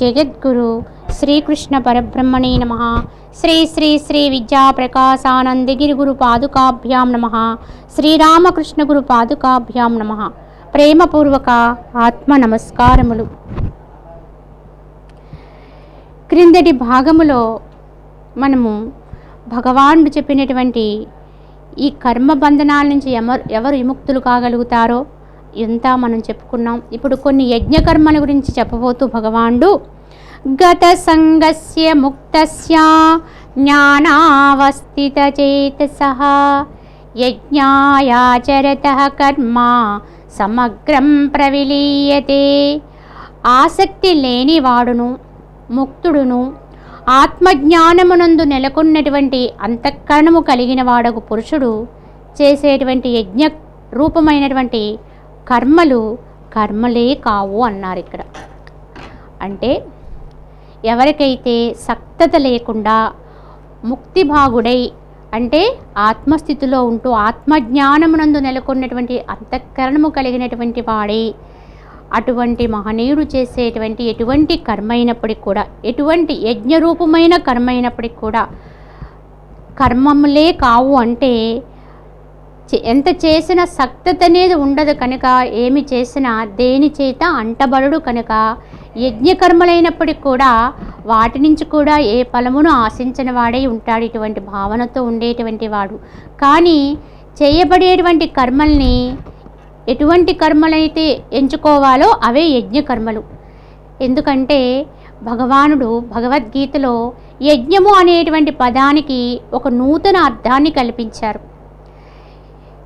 జగద్గురు శ్రీకృష్ణ పరబ్రహ్మణే నమ. శ్రీ శ్రీ శ్రీ విద్యాప్రకాశానందగిరి గురు పాదుకాభ్యాం నమ. శ్రీరామకృష్ణ గురు పాదుకాభ్యాం నమ. ప్రేమపూర్వక ఆత్మ నమస్కారములు. క్రిందటి భాగములో మనము భగవానుడు చెప్పినటువంటి ఈ కర్మ బంధనాల నుంచి ఎవరు ఎవరు విముక్తులు కాగలుగుతారో ఇంత మనం చెప్పుకున్నాం. ఇప్పుడు కొన్ని యజ్ఞకర్మల గురించి చెప్పబోతూ భగవానుడు గత సంగస్య ముక్తస్య జ్ఞానావస్థిత చేతస యజ్ఞాయాచరత కర్మ సమగ్రం ప్రవిలీయతే ఆసక్తి లేనివాడును ముక్తుడును ఆత్మజ్ఞానమునందు నెలకొన్నటువంటి అంతఃకరణము కలిగిన వాడకు పురుషుడు చేసేటువంటి యజ్ఞ రూపమైనటువంటి కర్మలు కర్మలే కావు అన్నారు ఇక్కడ. అంటే ఎవరికైతే సక్తత లేకుండా ముక్తిభాగుడై అంటే ఆత్మస్థితిలో ఉంటూ ఆత్మజ్ఞానమునందు నెలకొన్నటువంటి అంతఃకరణము కలిగినటువంటి వాడే అటువంటి మహనీయుడు చేసేటువంటి ఎటువంటి కర్మ అయినప్పటికి కూడా ఎటువంటి యజ్ఞరూపమైన కర్మ అయినప్పటికి కూడా కర్మములే కావు అంటే ఎంత చేసిన సక్తత అనేది ఉండదు కనుక ఏమి చేసినా దేని చేత అంటబడుడు కనుక యజ్ఞకర్మలైనప్పటికి కూడా వాటి నుంచి కూడా ఏ ఫలమును ఆశించిన వాడే ఉంటాడు ఇటువంటి భావనతో ఉండేటువంటి వాడు. కానీ చేయబడేటువంటి కర్మల్ని ఎటువంటి కర్మలైతే ఎంచుకోవాలో అవే యజ్ఞకర్మలు. ఎందుకంటే భగవానుడు భగవద్గీతలో యజ్ఞము అనేటువంటి పదానికి ఒక నూతన అర్థాన్ని కల్పించారు.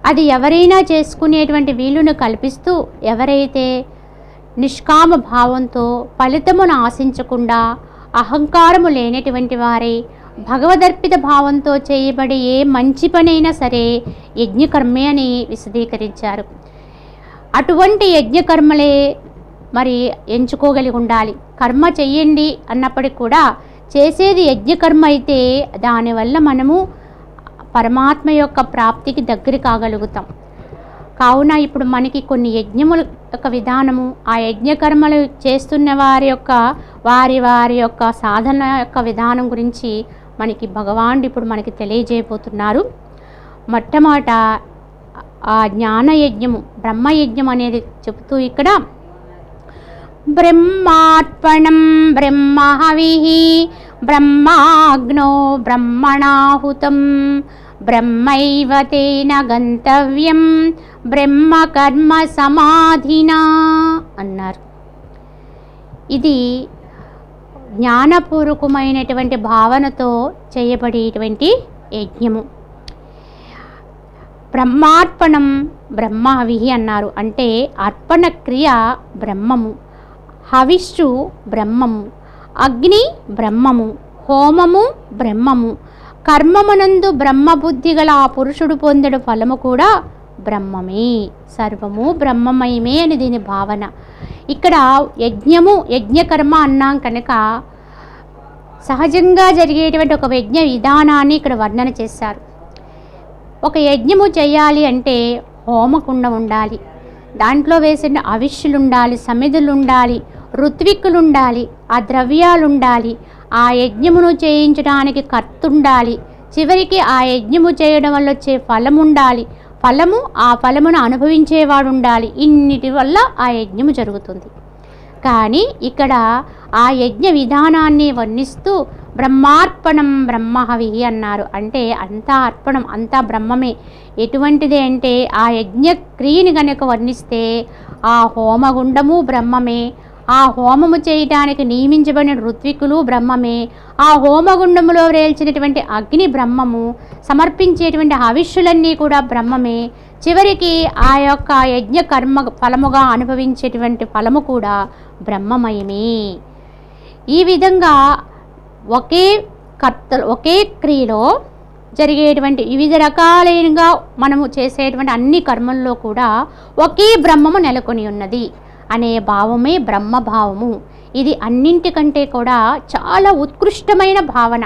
అది ఎవరైనా చేసుకునేటువంటి వీలును కల్పిస్తూ ఎవరైతే నిష్కామ భావంతో ఫలితమును ఆశించకుండా అహంకారము లేనటువంటి వారే భగవదర్పిత భావంతో చేయబడే ఏ మంచి పనైనా సరే యజ్ఞకర్మే అని విశదీకరించారు. అటువంటి యజ్ఞకర్మలే మరి ఎంచుకోగలిగి ఉండాలి. కర్మ చెయ్యండి అన్నప్పటికి కూడా చేసేది యజ్ఞకర్మ అయితే దానివల్ల మనము పరమాత్మ యొక్క ప్రాప్తికి దగ్గర కాగలుగుతాం. కావున ఇప్పుడు మనకి కొన్ని యజ్ఞముల యొక్క విధానము ఆ యజ్ఞకర్మలు చేస్తున్న వారి యొక్క వారి వారి యొక్క సాధన యొక్క విధానం గురించి మనకి భగవానుడు ఇప్పుడు మనకి తెలియజేయబోతున్నారు. మొట్టమొదట ఆ జ్ఞానయజ్ఞము బ్రహ్మయజ్ఞం అనేది చెబుతూ ఇక్కడ బ్రహ్మార్పణం బ్రహ్మహవి బ్రహ్మాగ్నో బ్రహ్మణాహుతం బ్రహ్మైవ తేన గంతవ్యం బ్రహ్మకర్మ సమాధినా అన్నారు. ఇది జ్ఞానపూర్వకమైనటువంటి భావనతో చేయబడేటువంటి యజ్ఞము. బ్రహ్మార్పణం బ్రహ్మ హవిహి అన్నారు. అంటే అర్పణ క్రియ బ్రహ్మము. హవిష్షు బ్రహ్మము. అగ్ని బ్రహ్మము. హోమము బ్రహ్మము. కర్మమునందు బ్రహ్మబుద్ధి గల ఆ పురుషుడు పొందడు ఫలము కూడా బ్రహ్మమే. సర్వము బ్రహ్మమయమే అని దీని భావన. ఇక్కడ యజ్ఞము యజ్ఞకర్మ అన్నాం కనుక సహజంగా జరిగేటువంటి ఒక యజ్ఞ విధానాన్ని ఇక్కడ వర్ణన చేశారు. ఒక యజ్ఞము చేయాలి అంటే హోమకుండం ఉండాలి. దాంట్లో వేసిన అవిష్యులు ఉండాలి సమిధులు ఉండాలి ఋత్విక్కులు ఉండాలి ఆ ద్రవ్యాలు ఉండాలి ఆ ఆ యజ్ఞమును చేయించడానికి కర్తుండాలి. చివరికి ఆ యజ్ఞము చేయడం వల్ల వచ్చే ఫలం ఉండాలి ఫలము ఆ ఫలమును అనుభవించేవాడు ఉండాలి ఇన్నిటి వల్ల ఆ యజ్ఞము జరుగుతుంది. కానీ ఇక్కడ ఆ యజ్ఞ విధానాన్ని వర్ణిస్తూ బ్రహ్మార్పణం బ్రహ్మహవి అన్నారు. అంటే అంతా అర్పణం అంతా బ్రహ్మమే. ఎటువంటిది అంటే ఆ యజ్ఞ క్రియని కనుక వర్ణిస్తే ఆ హోమగుండము బ్రహ్మమే ఆ హోమము చేయటానికి నియమించబడిన ఋత్వికులు బ్రహ్మమే. ఆ హోమగుండములో రేల్చినటువంటి అగ్ని బ్రహ్మము సమర్పించేటువంటి హవిష్యులన్నీ కూడా బ్రహ్మమే. చివరికి ఆ యొక్క యజ్ఞ కర్మ ఫలముగా అనుభవించేటువంటి ఫలము కూడా బ్రహ్మమయమే. ఈ విధంగా ఒకే కర్త ఒకే క్రియలో జరిగేటువంటి వివిధ రకాలైనగా మనము చేసేటువంటి అన్ని కర్మల్లో కూడా ఒకే బ్రహ్మము నెలకొని ఉన్నది. అనే భావమే బ్రహ్మభావము. ఇది అన్నింటికంటే కూడా చాలా ఉత్కృష్టమైన భావన.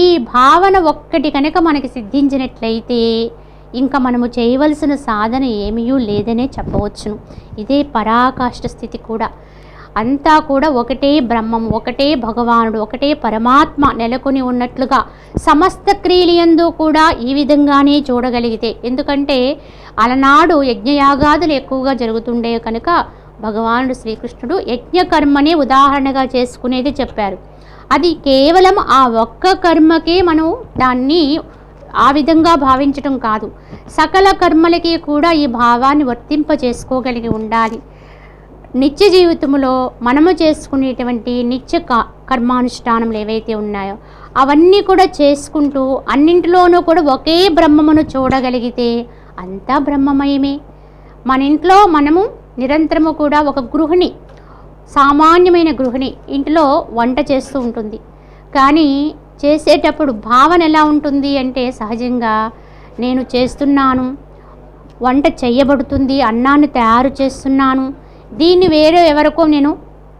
ఈ భావన ఒక్కటి కనుక మనకి సిద్ధించినట్లయితే ఇంకా మనము చేయవలసిన సాధన ఏమీ లేదనే చెప్పవచ్చును. ఇదే పరాకాష్ట స్థితి కూడా. అంతా కూడా ఒకటే బ్రహ్మం ఒకటే భగవానుడు ఒకటే పరమాత్మ నెలకొని ఉన్నట్లుగా సమస్త క్రియలందు కూడా ఈ విధంగానే చూడగలిగితే. ఎందుకంటే అలనాడు యజ్ఞయాగాదులు ఎక్కువగా జరుగుతుండే కనుక భగవానుడు శ్రీకృష్ణుడు యజ్ఞకర్మనే ఉదాహరణగా చేసుకునేది చెప్పారు. అది కేవలం ఆ ఒక్క కర్మకే మనం దాన్ని ఆ విధంగా భావించటం కాదు. సకల కర్మలకి కూడా ఈ భావాన్ని వర్తింప చేసుకోగలిగి ఉండాలి. నిత్య జీవితంలో మనము చేసుకునేటువంటి నిత్య క- కర్మానుష్ఠానములు ఏవైతే ఉన్నాయో అవన్నీ కూడా చేసుకుంటూ అన్నింటిలోనూ కూడా ఒకే బ్రహ్మమును చూడగలిగితే అంతా బ్రహ్మమయమే. మన ఇంట్లో మనము నిరంతరము కూడా ఒక గృహిణి సామాన్యమైన గృహిణి ఇంట్లో వంట చేస్తూ ఉంటుంది. కానీ చేసేటప్పుడు భావన ఎలా ఉంటుంది అంటే సహజంగా నేను చేస్తున్నాను వంట చేయబడుతుంది అన్నాన్ని తయారు చేస్తున్నాను దీన్ని వేరే ఎవరికో నేను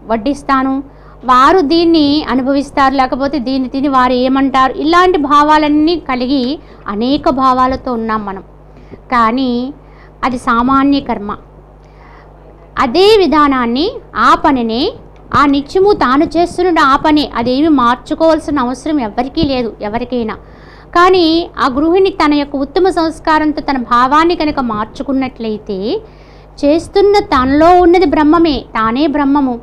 వడ్డిస్తాను వారు దీన్ని అనుభవిస్తారు లేకపోతే దీన్ని తిని వారు ఏమంటారు? ఇలాంటి భావాలన్నీ కలిగి అనేక భావాలతో ఉన్నాం మనం. కానీ అది సామాన్య కర్మ. అదే విధానాన్ని ఆ పనిని ఆ నిత్యము తాను చేస్తున్న ఆ పని అదేమి మార్చుకోవాల్సిన అవసరం ఎవరికీ లేదు ఎవరికైనా. కానీ ఆ గృహిణి తన యొక్క ఉత్తమ సంస్కారంతో తన భావాన్ని కనుక మార్చుకున్నట్లయితే చేస్తున్న తనలో ఉన్నది బ్రహ్మమే తానే బ్రహ్మము.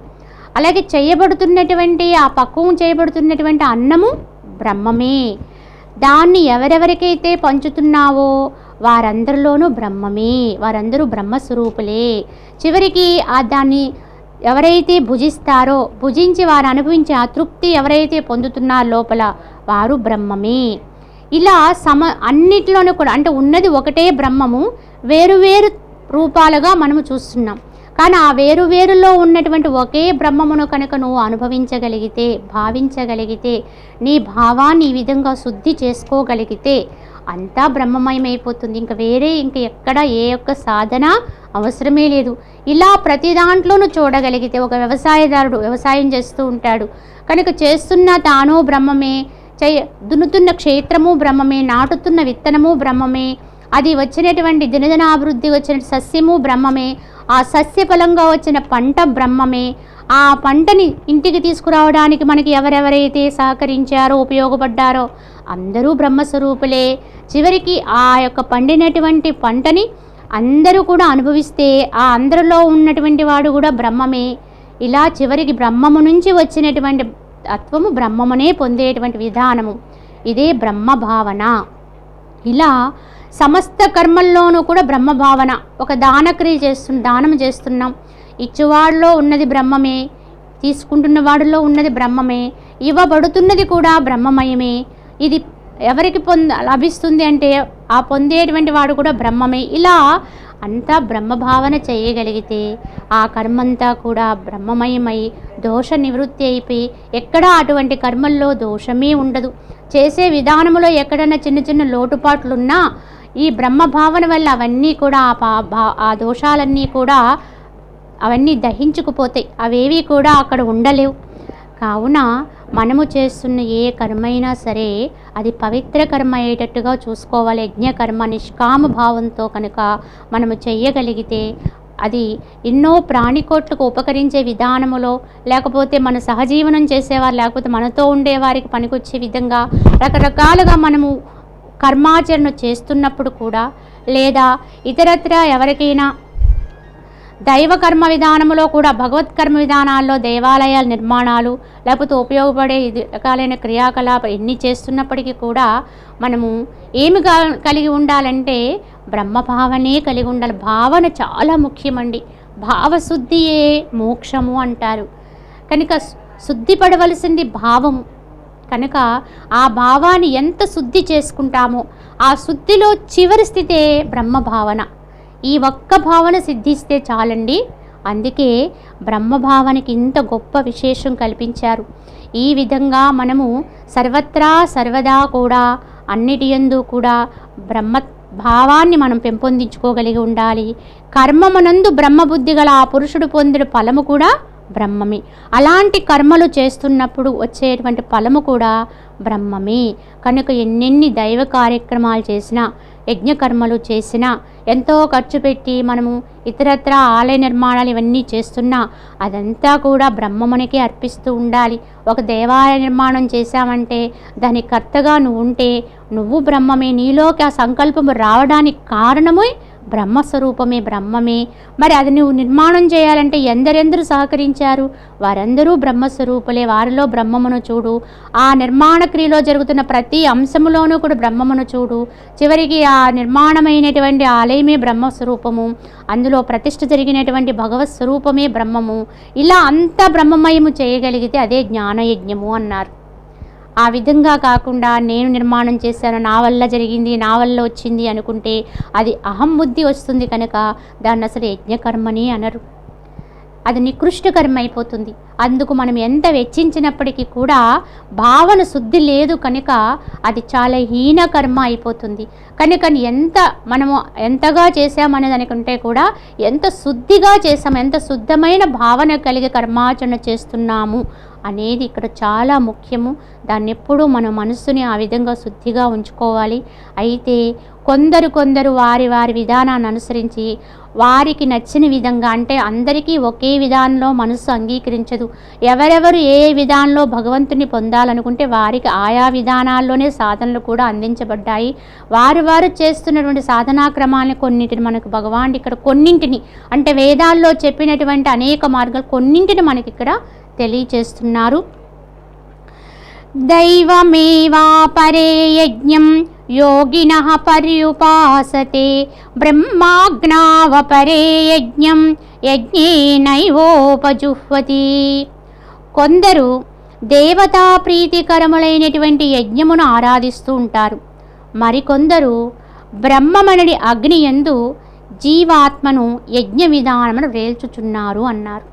అలాగే చేయబడుతున్నటువంటి ఆ పక్వం చేయబడుతున్నటువంటి అన్నము బ్రహ్మమే. దాన్ని ఎవరెవరికైతే పంచుతున్నావో వారందరిలోనూ బ్రహ్మమే వారందరూ బ్రహ్మస్వరూపులే. చివరికి ఆ దాన్ని ఎవరైతే భుజిస్తారో భుజించి వారు అనుభవించే ఆ తృప్తి ఎవరైతే పొందుతున్నారో లోపల వారు బ్రహ్మమే. ఇలా సమ అన్నిటిలోనూ కూడా అంటే ఉన్నది ఒకటే బ్రహ్మము వేరువేరు రూపాలుగా మనము చూస్తున్నాం. కానీ ఆ వేరు వేరులో ఉన్నటువంటి ఒకే బ్రహ్మమును కనుక నువ్వు అనుభవించగలిగితే భావించగలిగితే నీ భావాన్ని ఈ విధంగా శుద్ధి చేసుకోగలిగితే అంతా బ్రహ్మమయమైపోతుంది. ఇంకా వేరే ఇంక ఎక్కడ ఏ ఒక్క సాధన అవసరమే లేదు. ఇలా ప్రతి దాంట్లోనూ చూడగలిగితే ఒక వ్యవసాయదారుడు వ్యవసాయం చేస్తూ ఉంటాడు. కనుక చేస్తున్న తాను బ్రహ్మమే చేయ దున్నుతున్న క్షేత్రము బ్రహ్మమే నాటుతున్న విత్తనము బ్రహ్మమే అది వచ్చినటువంటి దినదినాభివృద్ధి వచ్చిన సస్యము బ్రహ్మమే ఆ సస్య ఫలంగా వచ్చిన పంట బ్రహ్మమే ఆ ఆ పంటని ఇంటికి తీసుకురావడానికి మనకి ఎవరెవరైతే సహకరించారో ఉపయోగపడ్డారో అందరూ బ్రహ్మస్వరూపులే. చివరికి ఆ యొక్క పండినటువంటి పంటని అందరూ కూడా అనుభవిస్తే ఆ అందరిలో ఉన్నటువంటి వాడు కూడా బ్రహ్మమే. ఇలా చివరికి బ్రహ్మము నుంచి వచ్చినటువంటి తత్వము బ్రహ్మమునే పొందేటువంటి విధానము. ఇదే బ్రహ్మ భావన ఇలా సమస్త కర్మల్లోనూ కూడా బ్రహ్మ భావన ఒక దానక్రియ చేస్తు దానం చేస్తున్నాం. ఇచ్చేవాడిలో ఉన్నది బ్రహ్మమే తీసుకుంటున్న వాడిలో ఉన్నది బ్రహ్మమే ఇవ్వబడుతున్నది కూడా బ్రహ్మమయమే. ఇది ఎవరికి పొంద లభిస్తుంది అంటే ఆ పొందేటువంటి వాడు కూడా బ్రహ్మమే. ఇలా అంతా బ్రహ్మభావన చేయగలిగితే ఆ కర్మంతా కూడా బ్రహ్మమయమై దోష నివృత్తి అయిపోయి ఎక్కడా అటువంటి కర్మల్లో దోషమే ఉండదు. చేసే విధానంలో ఎక్కడైనా చిన్న చిన్న లోటుపాట్లున్నా ఈ బ్రహ్మ భావన వల్ల అవన్నీ కూడా ఆ పా- భా- ఆ దోషాలన్నీ కూడా అవన్నీ దహించుకుపోతాయి. అవేవి కూడా అక్కడ ఉండలేవు. కావున మనము చేస్తున్న ఏ కర్మైనా సరే అది పవిత్ర కర్మ అయ్యేటట్టుగా చూసుకోవాలి. యజ్ఞకర్మ నిష్కామ భావంతో కనుక మనము చెయ్యగలిగితే అది ఎన్నో ప్రాణికోట్లకు ఉపకరించే విధానములో లేకపోతే మన సహజీవనం చేసేవారు లేకపోతే మనతో ఉండేవారికి పనికొచ్చే విధంగా రకరకాలుగా మనము కర్మాచరణ చేస్తున్నప్పుడు కూడా లేదా ఇతరత్ర ఎవరికైనా దైవ కర్మ విధానంలో కూడా భగవత్ కర్మ విధానాల్లో దేవాలయాల నిర్మాణాలు లేకపోతే ఉపయోగపడే ఇది రకాలైన క్రియాకలాపాలు ఎన్ని చేస్తున్నప్పటికీ కూడా మనము ఏమి కలిగి ఉండాలంటే బ్రహ్మభావనే కలిగి ఉండాలి. భావన చాలా ముఖ్యమండి. భావశుద్ధియే మోక్షము అంటారు. కనుక శుద్ధి పడవలసింది భావము. కనుక ఆ భావాన్ని ఎంత శుద్ధి చేసుకుంటామో ఆ శుద్ధిలో చివరి స్థితే బ్రహ్మ భావన. ఈ ఒక్క భావన సిద్ధిస్తే చాలండి. అందుకే బ్రహ్మభావనకి ఇంత గొప్ప విశేషం కల్పించారు. ఈ విధంగా మనము సర్వత్రా సర్వదా కూడా అన్నిటి యందు కూడా బ్రహ్మ భావాన్ని మనం పెంపొందించుకోగలిగి ఉండాలి. కర్మమునందు బ్రహ్మబుద్ధి గల ఆ పురుషుడు పొందిన ఫలము కూడా బ్రహ్మమే. అలాంటి కర్మలు చేస్తున్నప్పుడు వచ్చేటువంటి ఫలము కూడా బ్రహ్మమే. కనుక ఎన్నెన్ని దైవ కార్యక్రమాలు చేసినా యజ్ఞకర్మలు చేసినా ఎంతో ఖర్చు పెట్టి మనము ఇతరత్ర ఆలయ నిర్మాణాలు ఇవన్నీ చేస్తున్నా అదంతా కూడా బ్రహ్మమునికి అర్పిస్తూ ఉండాలి. ఒక దేవాలయ నిర్మాణం చేశామంటే దాని కర్తగా నువ్వు ఉంటే నువ్వు బ్రహ్మమే. నీలోకి ఆ సంకల్పము రావడానికి కారణమే బ్రహ్మస్వరూపమే బ్రహ్మమే. మరి అది నువ్వు నిర్మాణం చేయాలంటే ఎందరెందరూ సహకరించారు? వారందరూ బ్రహ్మస్వరూపులే. వారిలో బ్రహ్మమును చూడు. ఆ నిర్మాణ క్రియలో జరుగుతున్న ప్రతి అంశములోనూ కూడా బ్రహ్మమును చూడు. చివరికి ఆ నిర్మాణమైనటువంటి ఆలయమే బ్రహ్మస్వరూపము. అందులో ప్రతిష్ఠ జరిగినటువంటి భగవత్ స్వరూపమే బ్రహ్మము. ఇలా అంతా బ్రహ్మమయము చేయగలిగితే అదే జ్ఞానయజ్ఞము అన్నారు. ఆ విధంగా కాకుండా నేను నిర్మాణం చేశాను నా వల్ల జరిగింది నా వల్ల వచ్చింది అనుకుంటే అది అహం బుద్ధి వస్తుంది కనుక దాన్ని అసలు యజ్ఞకర్మని అనరు. అది నికృష్ట కర్మ అయిపోతుంది. అందుకు మనం ఎంత వెచ్చించినప్పటికీ కూడా భావన శుద్ధి లేదు కనుక అది చాలా హీన కర్మ అయిపోతుంది. కనుక ఎంత మనము ఎంతగా చేసామనే అనుకుంటే కూడా ఎంత శుద్ధిగా చేసాము ఎంత శుద్ధమైన భావన కలిగి కర్మాచరణ చేస్తున్నాము అనేది ఇక్కడ చాలా ముఖ్యము. దాన్ని ఎప్పుడూ మన మనస్సుని ఆ విధంగా శుద్ధిగా ఉంచుకోవాలి. అయితే కొందరు కొందరు వారి వారి విధానాన్ని అనుసరించి వారికి నచ్చిన విధంగా అంటే అందరికీ ఒకే విధానంలో మనస్సు అంగీకరించదు. ఎవరెవరు ఏ ఏ విధానంలో భగవంతుని పొందాలనుకుంటే వారికి ఆయా విధానాల్లోనే సాధనలు కూడా అందించబడ్డాయి. వారు వారు చేస్తున్నటువంటి సాధనా క్రమాలను కొన్నింటిని మనకు భగవాన్ ఇక్కడ కొన్నింటిని అంటే వేదాల్లో చెప్పినటువంటి అనేక మార్గాలు కొన్నింటిని మనకి ఇక్కడ తెలియచేస్తున్నారు. దైవమేవా పరే యజ్ఞం యోగిన పర్యుపాసతే. బ్రహ్మాజ్ఞావపరే యజ్ఞం యజ్ఞేనైవోపజుహ్వతి. కొందరు దేవతా ప్రీతికరములైనటువంటి యజ్ఞమును ఆరాధిస్తూ ఉంటారు. మరికొందరు బ్రహ్మమనడి అగ్ని యందు జీవాత్మను యజ్ఞ విధానమును వేల్చుచున్నారు అన్నారు.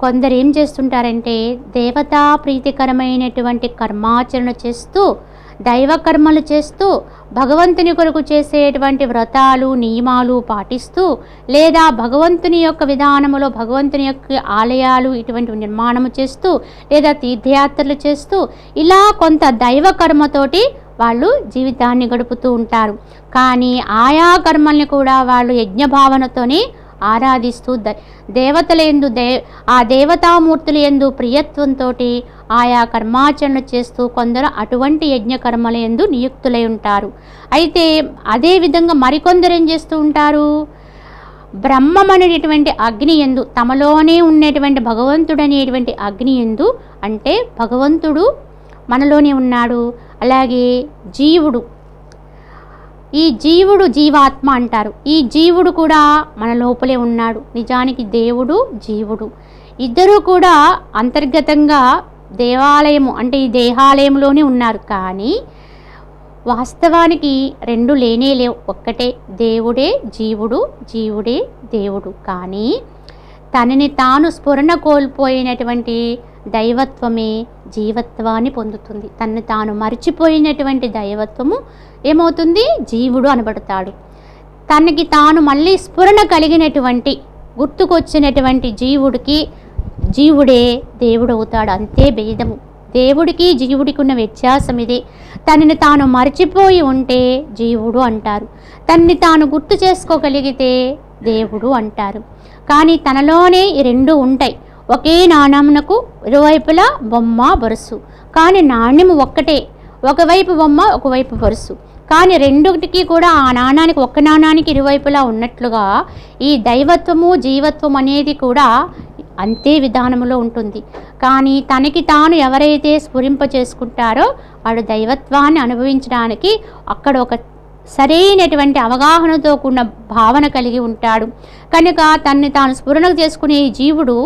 కొందరు ఏం చేస్తుంటారంటే దేవతా ప్రీతికరమైనటువంటి కర్మాచరణ చేస్తూ దైవ కర్మలు చేస్తూ భగవంతుని కొరకు చేసేటువంటి వ్రతాలు నియమాలు పాటిస్తూ లేదా భగవంతుని యొక్క విధానములో భగవంతుని యొక్క ఆలయాలు ఇటువంటి నిర్మాణము చేస్తూ లేదా తీర్థయాత్రలు చేస్తూ ఇలా కొంత దైవ కర్మతోటి వాళ్ళు జీవితాన్ని గడుపుతూ ఉంటారు. కానీ ఆయా కర్మల్ని కూడా వాళ్ళు యజ్ఞభావనతోనే ఆరాధిస్తూ ద దేవతల ఎందు దే ఆ దేవతామూర్తుల ఎందు ప్రియత్వంతో ఆయా కర్మాచరణ చేస్తూ కొందరు అటువంటి యజ్ఞకర్మల ఎందు నియుక్తులై ఉంటారు. అయితే అదేవిధంగా మరికొందరు ఏం చేస్తూ ఉంటారు? బ్రహ్మమనేటువంటి అగ్ని ఎందు తమలోనే ఉన్నటువంటి భగవంతుడు అనేటువంటి అగ్ని ఎందు అంటే భగవంతుడు మనలోనే ఉన్నాడు. అలాగే జీవుడు. ఈ జీవుడు జీవాత్మ అంటారు. ఈ జీవుడు కూడా మన లోపలే ఉన్నాడు. నిజానికి దేవుడు జీవుడు. ఇద్దరూ కూడా అంతర్గతంగా దేవాలయము అంటే ఈ దేహాలయంలోనే ఉన్నారు. కానీ వాస్తవానికి రెండు లేనే లేవు. ఒక్కటే దేవుడే జీవుడు జీవుడే దేవుడు. కానీ తనని తాను స్ఫురణ కోల్పోయినటువంటి దైవత్వమే జీవత్వాన్ని పొందుతుంది. తనని తాను మర్చిపోయినటువంటి దైవత్వము ఏమవుతుంది? జీవుడు అనబడతాడు. తనకి తాను మళ్ళీ స్ఫురణ కలిగినటువంటి గుర్తుకొచ్చినటువంటి జీవుడికి జీవుడే దేవుడవుతాడు అంతే భేదము. దేవుడికి జీవుడికి ఉన్న వ్యత్యాసం ఇదే తనని తాను మర్చిపోయి ఉంటే జీవుడు అంటారు. తనని తాను గుర్తు చేసుకోగలిగితే దేవుడు అంటారు. కానీ తనలోనే ఈ రెండు ఉంటాయి. ఒకే నాణ్యమునకు ఇరువైపులా బొమ్మ బొరుసు. కానీ నాణ్యము ఒక్కటే. ఒకవైపు బొమ్మ ఒకవైపు బొరుసు. కానీ రెండుకి కూడా ఆ నాణానికి ఒక్క నాణానికి ఇరువైపులా ఉన్నట్లుగా ఈ దైవత్వము జీవత్వం అనేది కూడా అంతే విధానములో ఉంటుంది. కానీ తనకి తాను ఎవరైతే స్ఫురింప చేసుకుంటారో వాడు దైవత్వాన్ని అనుభవించడానికి అక్కడ ఒక సరైనటువంటి అవగాహనతో కూడిన భావన కలిగి ఉంటాడు. కనుక తన్ని తాను స్ఫురణ చేసుకునే ఈ జీవుడు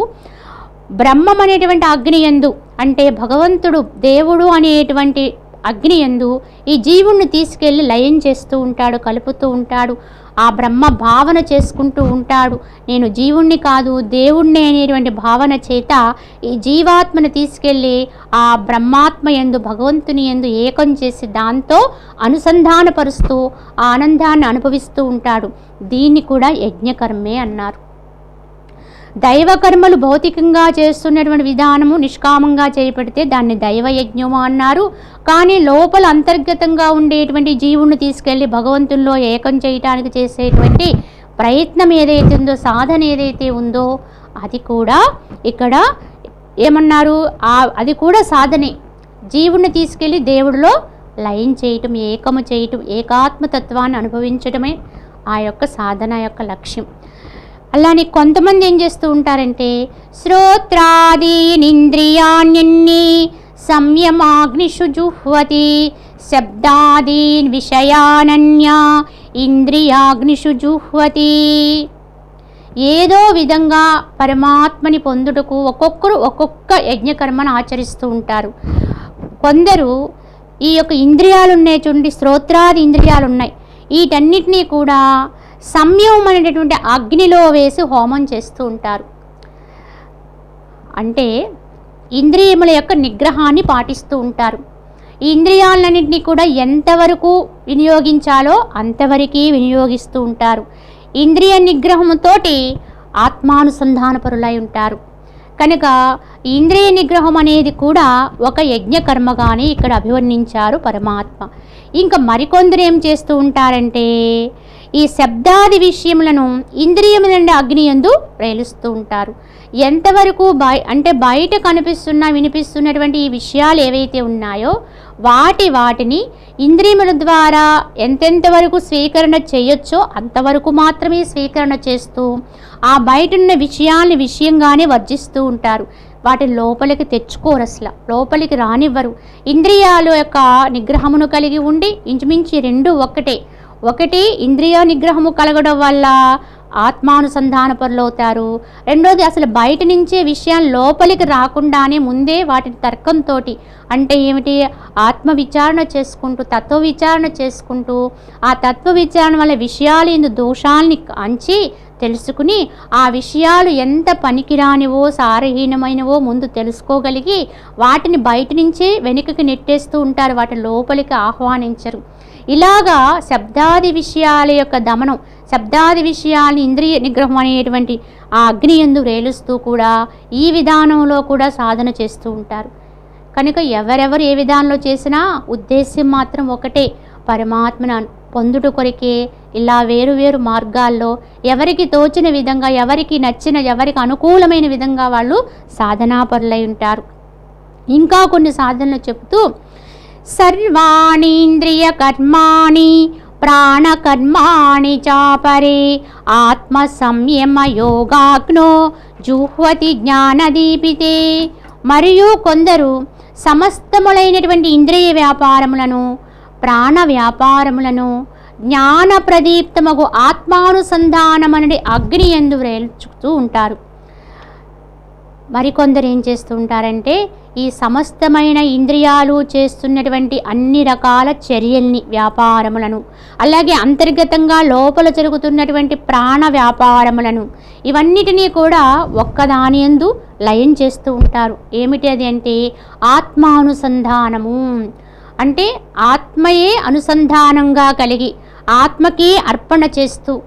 బ్రహ్మం అనేటువంటి అగ్ని ఎందు అంటే భగవంతుడు దేవుడు అనేటువంటి అగ్ని ఎందు ఈ జీవుణ్ణి తీసుకెళ్ళి లయం చేస్తూ ఉంటాడు కలుపుతూ ఉంటాడు. ఆ బ్రహ్మ భావన చేసుకుంటూ ఉంటాడు. నేను జీవుణ్ణి కాదు దేవుణ్ణి అనేటువంటి భావన చేత ఈ జీవాత్మను తీసుకెళ్ళి ఆ బ్రహ్మాత్మ ఎందు భగవంతుని ఎందు ఏకం చేసి దాంతో అనుసంధానపరుస్తూ ఆ ఆనందాన్ని అనుభవిస్తూ ఉంటాడు. దీన్ని కూడా యజ్ఞకర్మే అన్నారు. దైవ కర్మలు భౌతికంగా చేస్తున్నటువంటి విధానము నిష్కామంగా చేపడితే దాన్ని దైవ యజ్ఞము అన్నారు. కానీ లోపల అంతర్గతంగా ఉండేటువంటి జీవుని తీసుకెళ్ళి భగవంతుల్లో ఏకం చేయటానికి చేసేటువంటి ప్రయత్నం ఏదైతే ఉందో సాధన ఏదైతే ఉందో అది కూడా ఇక్కడ ఏమన్నారు? ఆ అది కూడా సాధనే. జీవుని తీసుకెళ్ళి దేవుడిలో లయం చేయటం ఏకము చేయటం ఏకాత్మతత్వాన్ని అనుభవించడమే ఆ యొక్క సాధన యొక్క లక్ష్యం. అలానే కొంతమంది ఏం చేస్తూ ఉంటారంటే శ్రోత్రాదీనింద్రియాణ్యన్ని సంయమాగ్నిషు జుహ్వతి శబ్దాదీన్ విషయానన్య ఇంద్రియాగ్నిషు జుహ్వతి ఏదో విధంగా పరమాత్మని పొందుటకు ఒక్కొక్కరు ఒక్కొక్క యజ్ఞకర్మను ఆచరిస్తూ ఉంటారు. కొందరు ఈ యొక్క ఇంద్రియాలు ఉన్నాయి చూడండి శ్రోత్రాది ఇంద్రియాలు ఉన్నాయి వీటన్నిటినీ కూడా సంయమం అనేటటువంటి అగ్నిలో వేసి హోమం చేస్తూ ఉంటారు. అంటే ఇంద్రియముల యొక్క నిగ్రహాన్ని పాటిస్తూ ఉంటారు. ఈ ఇంద్రియాలన్నింటినీ కూడా ఎంతవరకు వినియోగించాలో అంతవరకే వినియోగిస్తూ ఉంటారు. ఇంద్రియ నిగ్రహంతోటి ఆత్మానుసంధానపరులై ఉంటారు. కనుక ఇంద్రియ నిగ్రహం అనేది కూడా ఒక యజ్ఞ కర్మగానే ఇక్కడ అభివర్ణించారు పరమాత్మ. ఇంకా మరికొందరు ఏం చేస్తూ ఉంటారంటే ఈ శబ్దాది విషయములను ఇంద్రియముల నుండి అగ్ని ఎందు ప్రేలుస్తూ ఉంటారు. ఎంతవరకు బయ అంటే బయట కనిపిస్తున్న వినిపిస్తున్నటువంటి ఈ విషయాలు ఏవైతే ఉన్నాయో వాటి వాటిని ఇంద్రియముల ద్వారా ఎంతెంత వరకు స్వీకరణ చేయొచ్చో అంతవరకు మాత్రమే స్వీకరణ చేస్తూ ఆ బయట ఉన్న విషయాల్ని విషయంగానే వర్జిస్తూ ఉంటారు. వాటి లోపలికి తెచ్చుకోరు అసలు. లోపలికి రానివ్వరు. ఇంద్రియాల యొక్క నిగ్రహమును కలిగి ఉండి ఇంచుమించి రెండు ఒక్కటే. ఒకటి ఇంద్రియ నిగ్రహము కలగడం వల్ల ఆత్మానుసంధాన పరులవుతారు రెండోది అసలు బయట నుంచే విషయం లోపలికి రాకుండానే ముందే వాటిని తర్కంతో అంటే ఏమిటి? ఆత్మ విచారణ చేసుకుంటూ తత్వ విచారణ చేసుకుంటూ ఆ తత్వ విచారణ వల్ల విషయాలు ఇందు దోషాల్ని అంచి తెలుసుకుని ఆ విషయాలు ఎంత పనికిరానివో సారహీనమైనవో ముందు తెలుసుకోగలిగి వాటిని బయట నుంచే వెనుకకి నెట్టేస్తూ ఉంటారు. వాటి లోపలికి ఆహ్వానించరు. ఇలాగా శబ్దాది విషయాల యొక్క దమనం శబ్దాది విషయాలని ఇంద్రియ నిగ్రహం అనేటువంటి ఆ అగ్ని ఎందు రేలుస్తూ కూడా ఈ విధానంలో కూడా సాధన చేస్తూ ఉంటారు. కనుక ఎవరెవరు ఏ విధానంలో చేసినా ఉద్దేశ్యం మాత్రం ఒకటే పరమాత్మను పొందుట కొరికే ఇలా వేరు వేరు మార్గాల్లో ఎవరికి తోచిన విధంగా ఎవరికి నచ్చిన ఎవరికి అనుకూలమైన విధంగా వాళ్ళు సాధనాపరులై ఉంటారు. ఇంకా కొన్ని సాధనలు చెబుతూ సర్వాణీంద్రియ కర్మాణి ప్రాణకర్మాణి చాపరే. ఆత్మ సంయమ యోగాగ్నో జుహ్వతి జ్ఞానదీపితే. మరియు కొందరు సమస్తములైనటువంటి ఇంద్రియ వ్యాపారములను ప్రాణ వ్యాపారములను జ్ఞాన ప్రదీప్తమగు ఆత్మానుసంధానమనడి అగ్ని ఎందు వేల్చుతూ ఉంటారు. మరికొందరు ఏం చేస్తూ ఉంటారంటే ఈ సమస్తమైన ఇంద్రియాలు చేస్తున్నటువంటి అన్ని రకాల చర్యల్ని వ్యాపారములను అలాగే అంతర్గతంగా లోపల జరుగుతున్నటువంటి ప్రాణ వ్యాపారములను ఇవన్నిటినీ కూడా ఒక్కదాని యందు లయం చేస్తూ ఉంటారు. ఏమిటి అది అంటే ఆత్మానుసంధానము. అంటే ఆత్మయే అనుసంధానంగా కలిగి ఆత్మకే అర్పణ చేస్తూ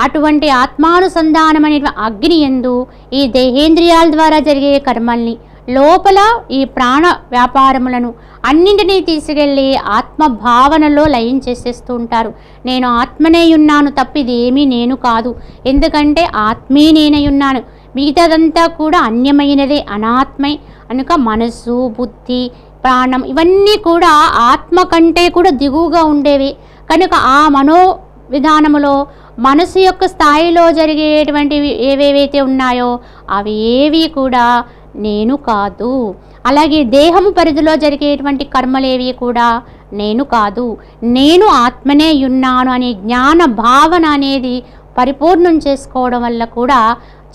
అటువంటి ఆత్మానుసంధానం అనే అగ్ని ఎందు ఈ దేహేంద్రియాల ద్వారా జరిగే కర్మల్ని లోపల ఈ ప్రాణ వ్యాపారములను అన్నింటినీ తీసుకెళ్ళి ఆత్మ భావనలో లయం చేసేస్తూ ఉంటారు. నేను ఆత్మనే ఉన్నాను తప్పిది ఏమీ నేను కాదు. ఎందుకంటే ఆత్మే నేనై ఉన్నాను. మిగతాదంతా కూడా అన్యమైనదే అనాత్మై. అనుక మనస్సు బుద్ధి ప్రాణం ఇవన్నీ కూడా ఆత్మ కంటే కూడా దిగువగా ఉండేవి. కనుక ఆ మనో విధానములో మనసు యొక్క స్థాయిలో జరిగేటువంటివి ఏవేవైతే ఉన్నాయో అవి ఏవి కూడా నేను కాదు. అలాగే దేహము పరిధిలో జరిగేటువంటి కర్మలేవి కూడా నేను కాదు. నేను ఆత్మనే ఉన్నాను అనే జ్ఞాన భావన అనేది పరిపూర్ణం చేసుకోవడం వల్ల కూడా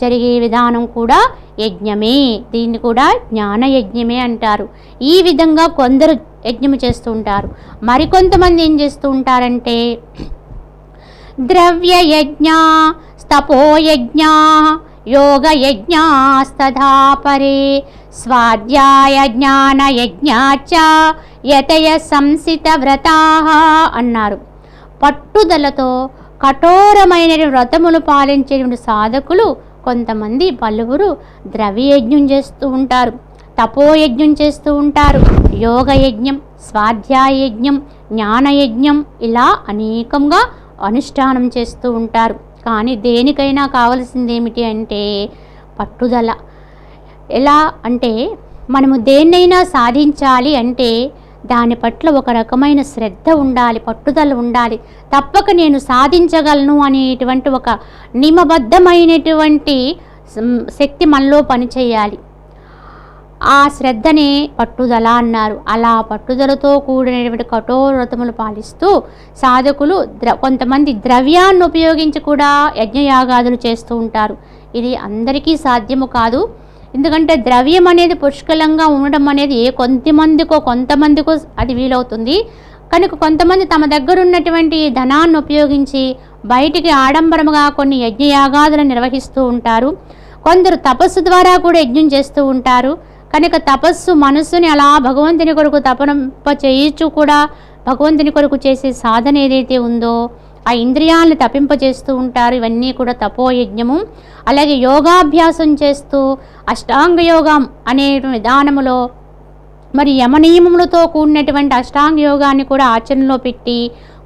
జరిగే విధానం కూడా యజ్ఞమే. దీన్ని కూడా జ్ఞాన యజ్ఞమే అంటారు. ఈ విధంగా కొందరు యజ్ఞము చేస్తూ ఉంటారు. మరికొంతమంది ఏం చేస్తూ ఉంటారంటే ద్రవ్య యజ్ఞ స్తపోయజ్ఞ యోగయజ్ఞాస్తథా పరే స్వాధ్యాయ జ్ఞానయజ్ఞాచ యతయ సంసిత వ్రతా అన్నారు. పట్టుదలతో కఠోరమైన వ్రతములు పాలించేటువంటి సాధకులు కొంతమంది పలువురు ద్రవ్యయజ్ఞం చేస్తూ ఉంటారు తపోయజ్ఞం చేస్తూ ఉంటారు. యోగ యజ్ఞం జ్ఞానయజ్ఞం ఇలా అనేకంగా అనుష్ఠానం చేస్తూ ఉంటారు. కానీ దేనికైనా కావలసింది ఏమిటి అంటే పట్టుదల. ఎలా అంటే మనము దేన్నైనా సాధించాలి అంటే దాని పట్ల ఒక రకమైన శ్రద్ధ ఉండాలి పట్టుదల ఉండాలి. తప్పక నేను సాధించగలను అనేటువంటి ఒక నియమబద్ధమైనటువంటి శక్తి మనలో పనిచేయాలి. ఆ శ్రద్ధనే పట్టుదల అన్నారు. అలా పట్టుదలతో కూడినటువంటి కఠోరతములు పాలిస్తూ సాధకులు ద్ర కొంతమంది ద్రవ్యాన్ని ఉపయోగించి కూడా యజ్ఞయాగాదులు చేస్తూ ఉంటారు. ఇది అందరికీ సాధ్యము కాదు. ఎందుకంటే ద్రవ్యం అనేది పుష్కలంగా ఉండడం అనేది ఏ కొంతమందికో కొంతమందికో అది వీలవుతుంది. కనుక కొంతమంది తమ దగ్గర ఉన్నటువంటి ధనాన్ని ఉపయోగించి బయటికి ఆడంబరముగా కొన్ని యజ్ఞయాగాదులను నిర్వహిస్తూ ఉంటారు. కొందరు తపస్సు ద్వారా కూడా యజ్ఞం చేస్తూ ఉంటారు. కనుక తపస్సు మనస్సుని అలా భగవంతుని కొరకు తపనంప చేయొచ్చు కూడా భగవంతుని కొరకు చేసే సాధన ఏదైతే ఉందో ఆ ఇంద్రియాలను తప్పింపజేస్తూ ఉంటారు. ఇవన్నీ కూడా తపోయజ్ఞము. అలాగే యోగాభ్యాసం చేస్తూ అష్టాంగ యోగం అనే విధానములో మరి యమనియమములతో కూడినటువంటి అష్టాంగ యోగాన్ని కూడా ఆచరణలో పెట్టి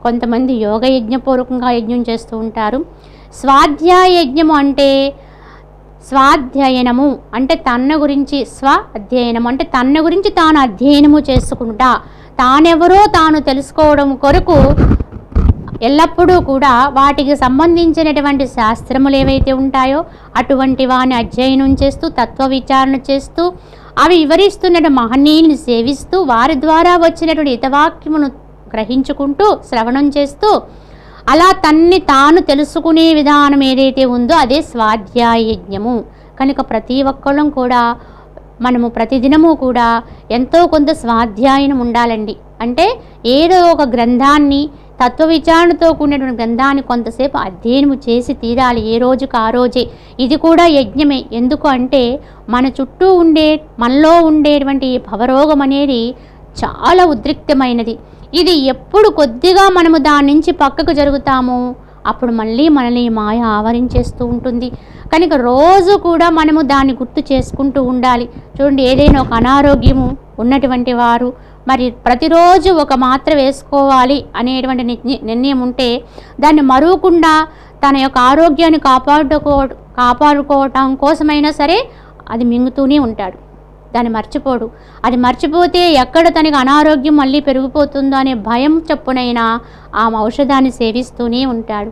కొంతమంది యోగ యజ్ఞపూర్వకంగా యజ్ఞం చేస్తూ ఉంటారు. స్వాధ్యాయ యజ్ఞము అంటే స్వాధ్యయనము అంటే తన గురించి స్వ అధ్యయనం అంటే తన గురించి తాను అధ్యయనము చేసుకుంటా. తానెవరో తాను తెలుసుకోవడం కొరకు ఎల్లప్పుడూ కూడా వాటికి సంబంధించినటువంటి శాస్త్రములు ఏవైతే ఉంటాయో అటువంటి వాని అధ్యయనం చేస్తూ తత్వ విచారణ చేస్తూ అవి వివరిస్తున్న మహనీయుల్ని సేవిస్తూ వారి ద్వారా వచ్చినటువంటి హితవాక్యమును గ్రహించుకుంటూ శ్రవణం చేస్తూ అలా తన్ని తాను తెలుసుకునే విధానం ఏదైతే ఉందో అదే స్వాధ్యాయజ్ఞము. కనుక ప్రతి ఒక్కళ్ళం కూడా మనము ప్రతిదినము కూడా ఎంతో కొంత స్వాధ్యాయనం ఉండాలండి. అంటే ఏదో ఒక గ్రంథాన్ని తత్వ విచారణతో కూడినటువంటి గ్రంథాన్ని కొంతసేపు అధ్యయనము చేసి తీరాలి. ఏ రోజుకు ఆ రోజే. ఇది కూడా యజ్ఞమే. ఎందుకు అంటే మన చుట్టూ ఉండే మనలో ఉండేటువంటి భవరోగం అనేది చాలా ఉద్రిక్తమైనది. ఇది ఎప్పుడు కొద్దిగా మనము దాని నుంచి పక్కకు జరుగుతామో అప్పుడు మళ్ళీ మనల్ని మాయ ఆవరించేస్తూ ఉంటుంది. కనుక రోజు కూడా మనము దాన్ని గుర్తు చేసుకుంటూ ఉండాలి. చూడండి ఏదైనా ఒక అనారోగ్యము ఉన్నటువంటి వారు మరి ప్రతిరోజు ఒక మాత్ర వేసుకోవాలి అనేటువంటి నిర్ణయం ఉంటే దాన్ని మరువకుండా తన యొక్క ఆరోగ్యాన్ని కాపాడుకో కాపాడుకోవటం కోసమైనా సరే అది మింగుతూనే ఉంటాడు. దాన్ని మర్చిపోడు. అది మర్చిపోతే ఎక్కడ తనకి అనారోగ్యం మళ్ళీ పెరిగిపోతుందో అనే భయం చెప్పునైనా ఆ ఔషధాన్ని సేవిస్తూనే ఉంటాడు.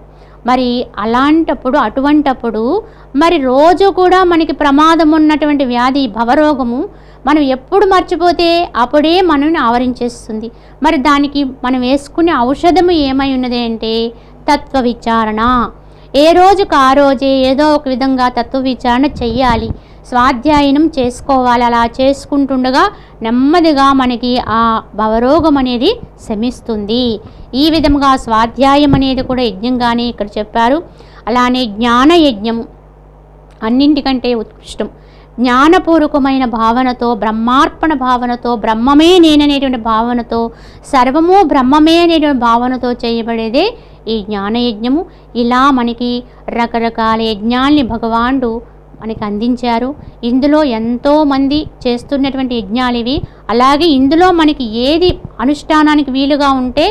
మరి అలాంటప్పుడు అటువంటప్పుడు మరి రోజు కూడా మనకి ప్రమాదం ఉన్నటువంటి వ్యాధి భవరోగము మనం ఎప్పుడు మర్చిపోతే అప్పుడే మనల్ని ఆవరించేస్తుంది. మరి దానికి మనం వేసుకునే ఔషధము ఏమై ఉన్నది అంటే తత్వ విచారణ ఏ రోజుకు ఆ రోజే ఏదో ఒక విధంగా తత్వ విచారణ చెయ్యాలి. స్వాధ్యాయనం చేసుకోవాలి. అలా చేసుకుంటుండగా నెమ్మదిగా మనకి ఆ భవరోగం అనేది శమిస్తుంది. ఈ విధంగా స్వాధ్యాయం అనేది కూడా యజ్ఞంగానే ఇక్కడ చెప్పారు. అలానే జ్ఞాన యజ్ఞం అన్నింటికంటే ఉత్కృష్టం. జ్ఞానపూర్వకమైన భావనతో బ్రహ్మార్పణ భావనతో బ్రహ్మమే నేననేటువంటి భావనతో సర్వము బ్రహ్మమే అనేటువంటి భావనతో చేయబడేదే ఈ జ్ఞానయజ్ఞము. ఇలా మనకి రకరకాల యజ్ఞాల్ని భగవానుడు మనకి అందించారు ఇందులో ఎంతోమంది చేస్తున్నటువంటి యజ్ఞాలు ఇవి. అలాగే ఇందులో మనకి ఏది అనుష్ఠానానికి వీలుగా ఉంటే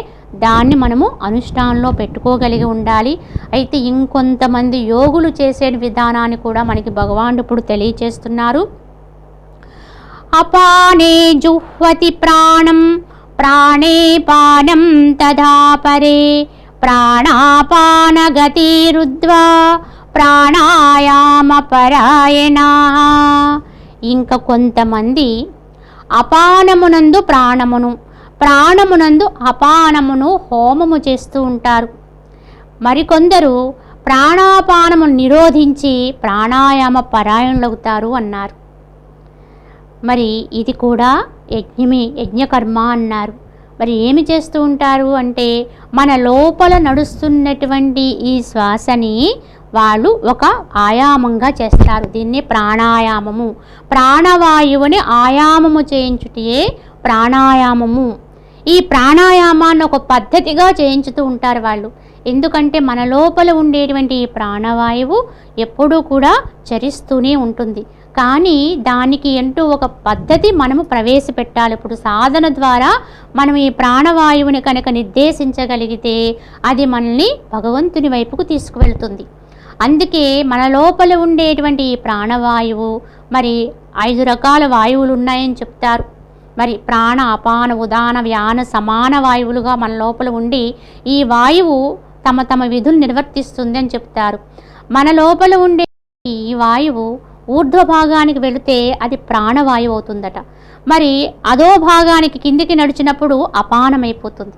దాన్ని మనము అనుష్ఠానంలో పెట్టుకోగలిగి ఉండాలి. అయితే ఇంకొంతమంది యోగులు చేసే విధానాన్ని కూడా మనకి భగవానుడు ఇప్పుడు తెలియచేస్తున్నారు. అపానే జుహ్వతి ప్రాణం ప్రాణే పానం తదా పరే ప్రాణాపానగతిరుద్వా ప్రాణాయామ పరాయణా ఇంకా కొంతమంది అపానమునందు ప్రాణమును ప్రాణమునందు అపానమును హోమము చేస్తూ ఉంటారు. మరికొందరు ప్రాణాపానము నిరోధించి ప్రాణాయామ పరాయణులవుతారు అన్నారు. మరి ఇది కూడా యజ్ఞమే యజ్ఞకర్మ అన్నారు. మరి ఏమి చేస్తూ ఉంటారు అంటే మన లోపల నడుస్తున్నటువంటి ఈ శ్వాసని వాళ్ళు ఒక ఆయామంగా చేస్తారు. దీన్ని ప్రాణాయామము. ప్రాణవాయువుని ఆయామము చేయించుటే ప్రాణాయామము. ఈ ప్రాణాయామాన్ని ఒక పద్ధతిగా చేయించుతూ ఉంటారు వాళ్ళు. ఎందుకంటే మన లోపల ఉండేటువంటి ఈ ప్రాణవాయువు ఎప్పుడూ కూడా చరిస్తూనే ఉంటుంది. కానీ దానికి అంటూ ఒక పద్ధతి మనము ప్రవేశపెట్టాలి. ఇప్పుడు సాధన ద్వారా మనం ఈ ప్రాణవాయువుని కనుక నిర్దేశించగలిగితే అది మనల్ని భగవంతుని వైపుకు తీసుకువెళ్తుంది. అందుకే మన లోపల ఉండేటువంటి ప్రాణవాయువు మరి ఐదు రకాల వాయువులు ఉన్నాయని చెప్తారు. మరి ప్రాణ అపాన ఉదాన వ్యాన సమాన వాయువులుగా మన లోపల ఉండి ఈ వాయువు తమ తమ విధులు నిర్వర్తిస్తుంది అని చెప్తారు. మన లోపల ఉండే ఈ వాయువు ఊర్ధ్వ భాగానికి వెళితే అది ప్రాణవాయువు అవుతుందట. మరి అదో భాగానికి కిందికి నడిచినప్పుడు అపానమైపోతుంది.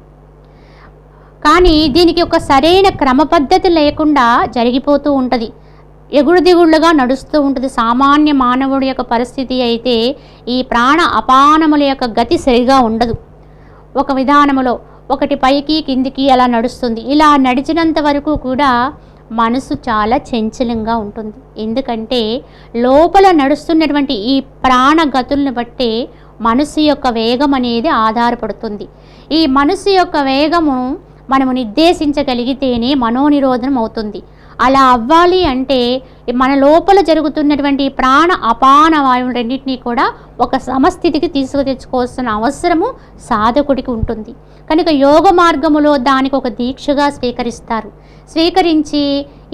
కానీ దీనికి ఒక సరైన క్రమపద్ధతి లేకుండా జరిగిపోతూ ఉంటుంది. ఎగుడు దిగుళ్ళుగా నడుస్తూ ఉంటుంది. సామాన్య మానవుడి యొక్క పరిస్థితి అయితే ఈ ప్రాణ అపానముల యొక్క గతి సరిగా ఉండదు. ఒక విధానములో ఒకటి పైకి కిందికి అలా నడుస్తుంది. ఇలా నడిచినంత వరకు కూడా మనసు చాలా చంచలంగా ఉంటుంది. ఎందుకంటే లోపల నడుస్తున్నటువంటి ఈ ప్రాణ గతుల్ని బట్టి మనసు యొక్క వేగం అనేది ఆధారపడుతుంది. ఈ మనసు యొక్క వేగము మనము నిర్దేశించగలిగితేనే మనోనిరోధనం అవుతుంది. అలా అవ్వాలి అంటే మన లోపల జరుగుతున్నటువంటి ప్రాణ అపాన వాయువులు రెండింటినీ కూడా ఒక సమస్థితికి తీసుకు తెచ్చుకోవాల్సిన అవసరము సాధకుడికి ఉంటుంది. కనుక యోగ మార్గములో దానికి ఒక దీక్షగా స్వీకరిస్తారు. స్వీకరించి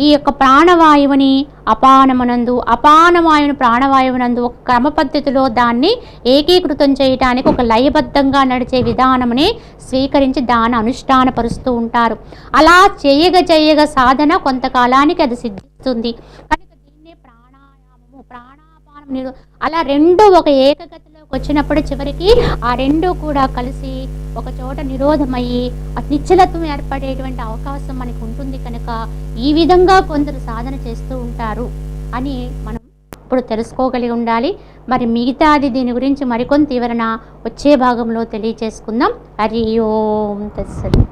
ఈ యొక్క ప్రాణవాయువుని అపానమునందు అపానవాయువుని ప్రాణవాయువునందు ఒక క్రమ పద్ధతిలో దాన్ని ఏకీకృతం చేయటానికి ఒక లయబద్ధంగా నడిచే విధానముని స్వీకరించి దాన్ని అనుష్ఠానపరుస్తూ ఉంటారు. అలా చేయగ చేయగ సాధన కొంతకాలానికి అది సిద్ధిస్తుంది. కనుక దీన్నే ప్రాణాయామము ప్రాణాపానం అలా రెండు ఒక ఏకగత వచ్చినప్పుడు చివరికి ఆ రెండు కూడా కలిసి ఒక చోట నిరోధమయ్యి ఆ నిశ్చలత్వం ఏర్పడేటువంటి అవకాశం మనకు ఉంటుంది కనుక ఈ విధంగా కొందరు సాధన చేస్తూ ఉంటారు అని మనం ఇప్పుడు తెలుసుకోగలిగి ఉండాలి. మరి మిగతాది దీని గురించి మరికొంత వివరణ వచ్చే భాగంలో తెలియచేసుకుందాం. హరి ఓం తస్సరి